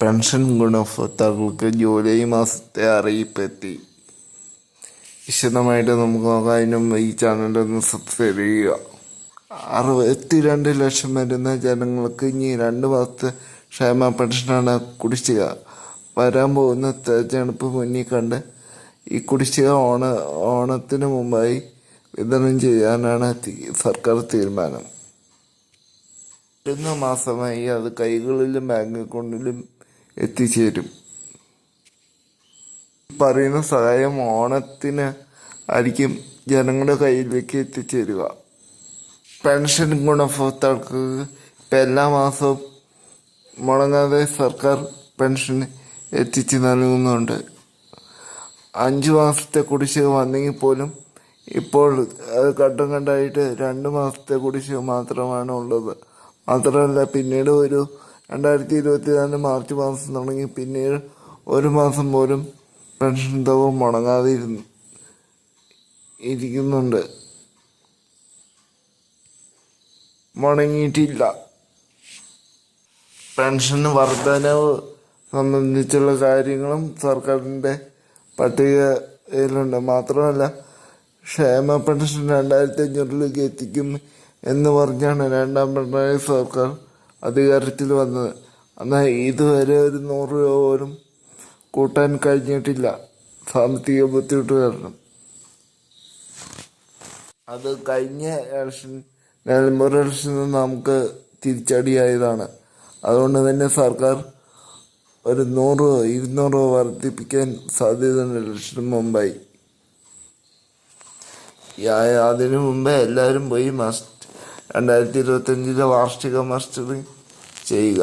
Pension ഗുണഭോക്താക്കൾക്ക് July മാസത്തെ അറിയിപ്പ് എത്തി വിശദമായിട്ട് നമുക്ക് നോക്കാം. അതിനും ഈ ചാനൽ ഒന്ന് സബ്സ്ക്രൈബ് ചെയ്യുക. അറുപത്തിരണ്ട് ലക്ഷം വരുന്ന ജനങ്ങൾക്ക് ഇനി രണ്ട് മാസത്തെ ക്ഷേമ പെൻഷനാണ് കുടിശ്ശിക. വരാൻ പോകുന്ന തെരഞ്ഞെടുപ്പ് മുന്നിൽ കണ്ട് ഈ കുടിശ്ശിക ഓണ ഓണത്തിന് മുമ്പായി വിതരണം ചെയ്യാനാണ് സർക്കാർ തീരുമാനം. വരുന്ന മാസമായി അത് കൈകളിലും ബാങ്ക് അക്കൗണ്ടിലും എത്തിച്ചേരും. പറയുന്ന സഹായം ഓണത്തിന് ആയിരിക്കും ജനങ്ങളുടെ കയ്യിലേക്ക് എത്തിച്ചേരുക. പെൻഷൻ ഗുണഭോക്താക്കൾക്ക് ഇപ്പം എല്ലാ മാസവും മുടങ്ങാതെ സർക്കാർ പെൻഷൻ എത്തിച്ച് നൽകുന്നുണ്ട്. അഞ്ച് മാസത്തെ കുടിശ്ശിക വന്നെങ്കിൽ പോലും ഇപ്പോൾ അത് ഘട്ടം ഘട്ടമായിട്ട് രണ്ട് മാസത്തെ കുടിശ്ശിക മാത്രമാണ് ഉള്ളത് മാത്രമല്ല പിന്നീട് ഒരു രണ്ടായിരത്തി ഇരുപത്തിനാല് മാർച്ച് മാസം തുടങ്ങി പിന്നീട് ഒരു മാസം പോലും പെൻഷൻ തുക മുടങ്ങാതെ ഇരിക്കുന്നുണ്ട്. മുടങ്ങിയിട്ടില്ല പെൻഷൻ വർധനവ് സംബന്ധിച്ചുള്ള കാര്യങ്ങളും സർക്കാരിന്റെ പട്ടികയിലുണ്ട്. മാത്രമല്ല ക്ഷേമ പെൻഷൻ രണ്ടായിരത്തി അഞ്ഞൂറിലേക്ക് എത്തിക്കും എന്ന് പറഞ്ഞാണ് രണ്ടാം പിണറായി സർക്കാർ അധികാരത്തിൽ വന്നത് എന്നാൽ ഇതുവരെ ഒരു നൂറ് രൂപ പോലും കൂട്ടാൻ കഴിഞ്ഞിട്ടില്ല. സാമ്പത്തിക ബുദ്ധിമുട്ട് കാരണം. അത് കഴിഞ്ഞ ഇലക്ഷൻ നിലമ്പൂർ ഇലക്ഷനിൽ നമുക്ക് തിരിച്ചടിയായതാണ്. അതുകൊണ്ട് തന്നെ സർക്കാർ ഒരു നൂറ് ഇരുന്നൂറ് വർദ്ധിപ്പിക്കാൻ സാധ്യതയുണ്ട് ഇലക്ഷന് മുമ്പായി. അതിനു മുമ്പേ എല്ലാവരും പോയി മസ്റ്റ് രണ്ടായിരത്തി ഇരുപത്തഞ്ചിലെ വാർഷിക മസ്റ്റർ ചെയ്യുക.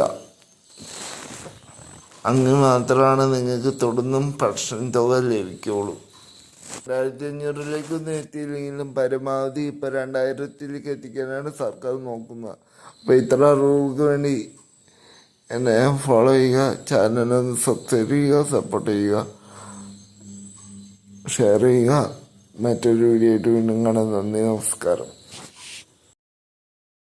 അങ്ങ് മാത്രമാണ് നിങ്ങൾക്ക് തുടർന്നും പെൻഷൻ തുക ലഭിക്കുള്ളൂ രണ്ടായിരത്തി അഞ്ഞൂറിലേക്കൊന്നും എത്തിയില്ലെങ്കിലും പരമാവധി ഇപ്പം രണ്ടായിരത്തിലേക്ക് എത്തിക്കാനാണ് സർക്കാർ നോക്കുന്നത്. അപ്പോൾ ഇത്ര അറിവുകൾക്ക് വേണ്ടി എന്നെ ഫോളോ ചെയ്യുക ചാനലൊന്ന് സബ്സ്ക്രൈബ് ചെയ്യുക സപ്പോർട്ട് ചെയ്യുക ഷെയർ ചെയ്യുക. മറ്റൊരു വീഡിയോ ആയിട്ട് വീണ്ടും കാണാൻ നന്ദി നമസ്കാരം.